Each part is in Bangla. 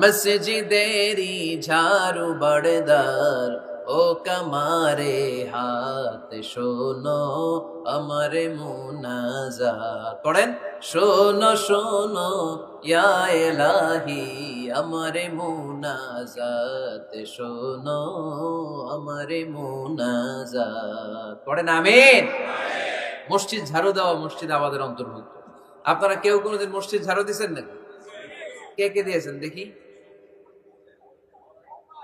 মসজিদেরি ঝাড়ু বড়দার ও কমারে হাত শোনো আমারে মুনাজাত। পড়েন? শোনো শোনো, ইয়া এলাহি আমারে মুনাজাত, শোনো আমারে মুনাজাত। পড়েন? আমিন। মসজিদ ঝাড়ু দেওয়া মসজিদ আমাদের অন্তর্ভুক্ত। আপনারা কেউ কোনোদিন মসজিদ ঝাড়ু দিয়েছেন না কে কে দিয়েছেন? দেখি।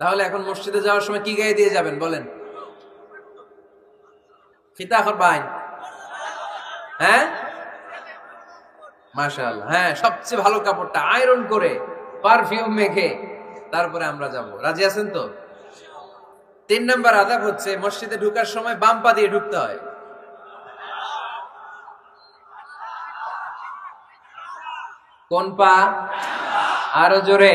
তাহলে এখন মসজিদে যাওয়ার সময় কি গায়ে দিয়ে যাবেন? বলেন। হ্যাঁ? মাশাআল্লাহ। হ্যাঁ সবচেয়ে ভালো কাপড়টা আয়রন করে, পারফিউম মেখে তারপরে আমরা যাব। রাজি আছেন তো? তিন নম্বর আদাব হচ্ছে, মসজিদে ঢুকার সময় বাম পা দিয়ে ঢুকতে হয়। কোন পা? আরও জোরে।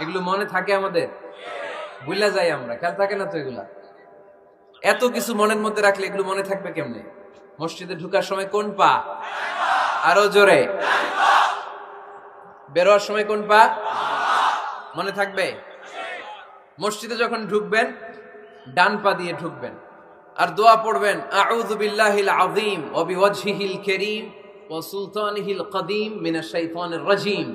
এগুলো মনে থাকে আমাদের? বুঝলা যাই আমরা, খেয়াল থাকে না তো এগুলা? এত কিছু মনের মধ্যে রাখলে এগুলো মনে থাকবে কেমনে? মসজিদে ঢুকার সময় কোন পা? আরও জোরে। বেরোয়ার সময় কোন পা? মনে থাকবে? মসজিদে যখন ঢুকবেন, ডান পা দিয়ে ঢুকবেন। আর দোয়া পড়বেন, আউযু বিল্লাহিল আযীম ওয়া বিওয়াজহিল কারীম ওয়া সুলতানিহিল কদীম মিনাশ শাইতানির রাজীম।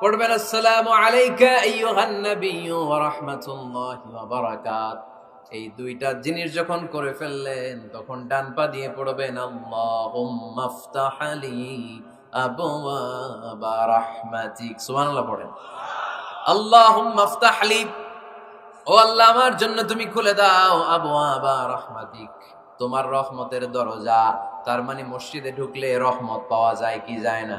পড়বেন এই দুইটা জিনিস যখন করে ফেললেন, তখন ডান পা দিয়ে পড়বেন ও আল্লাহ, আমার জন্য তুমি খুলে দাও আবওয়াবা রাহমাতিক। তোমার রহমতের দরজা, তার মানে মসজিদে ঢুকলে রহমত পাওয়া যায় কি যায় না?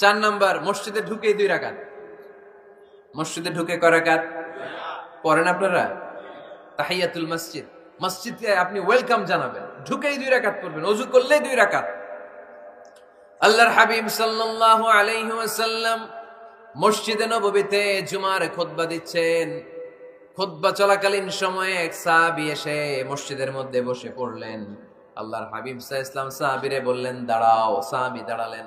চার নম্বর, মসজিদে ঢুকে দুই রাকাত। মসজিদে ঢুকে কয় রাকাত? পড়েন আপনারা? তাহিয়াতুল মসজিদ। মসজিদকে আপনি ওয়েলকাম জানাবেন। ঢুকেই দুই রাকাত পড়বেন, অজু করলেই দুই রাকাত। আল্লাহর হাবিব সাল্লাল্লাহু আলাইহি ওয়াসাল্লাম মসজিদে নববীতে জুমার খুতবা দিচ্ছেন। খুতবা চলাকালীন সময়ে এক সাহাবী এসে মসজিদের মধ্যে বসে পড়লেন। আল্লাহর হাবিব সাহ ইসলাম সাহাবিরে বললেন, দাঁড়াও। সাহাবী দাঁড়ালেন।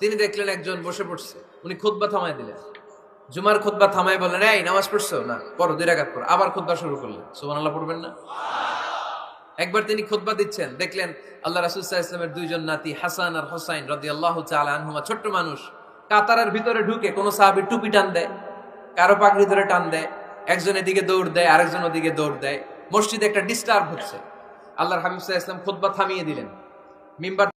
তিনি দেখলেন একজন বসে পড়ছে। উনি খুদ্া থামায় দিলেন। জুমার খুতবা থামাই বললেন, এই, নামাজ পড়ছো? না, পড়ো, দুই রাকাত পড়ো। আবার খুতবা শুরু করলেন। সুবহানাল্লাহ, পড়বেন না? একবার তিনি খুতবা দিচ্ছেন, দেখলেন আল্লাহ আলাইহি ওয়াসাল্লামের দুইজন নাতি, হাসান আর হোসাইন রাদিয়াল্লাহু তাআলা আনহুমা, ছোট্ট মানুষ। কাতারের ভিতরে ঢুকে কোনো সাহাবী টুপি টান দেয়, কারও পাগড়ি ধরে টান দেয়, একজন এদিকে দৌড় দেয়, আরেকজন ওদিকে দৌড় দেয়। মসজিদে একটা ডিস্টার্ব হচ্ছে। আল্লাহর হাবিব আলাইহি ওয়াসাল্লাম খুতবা থামিয়ে দিলেন। মিম্বার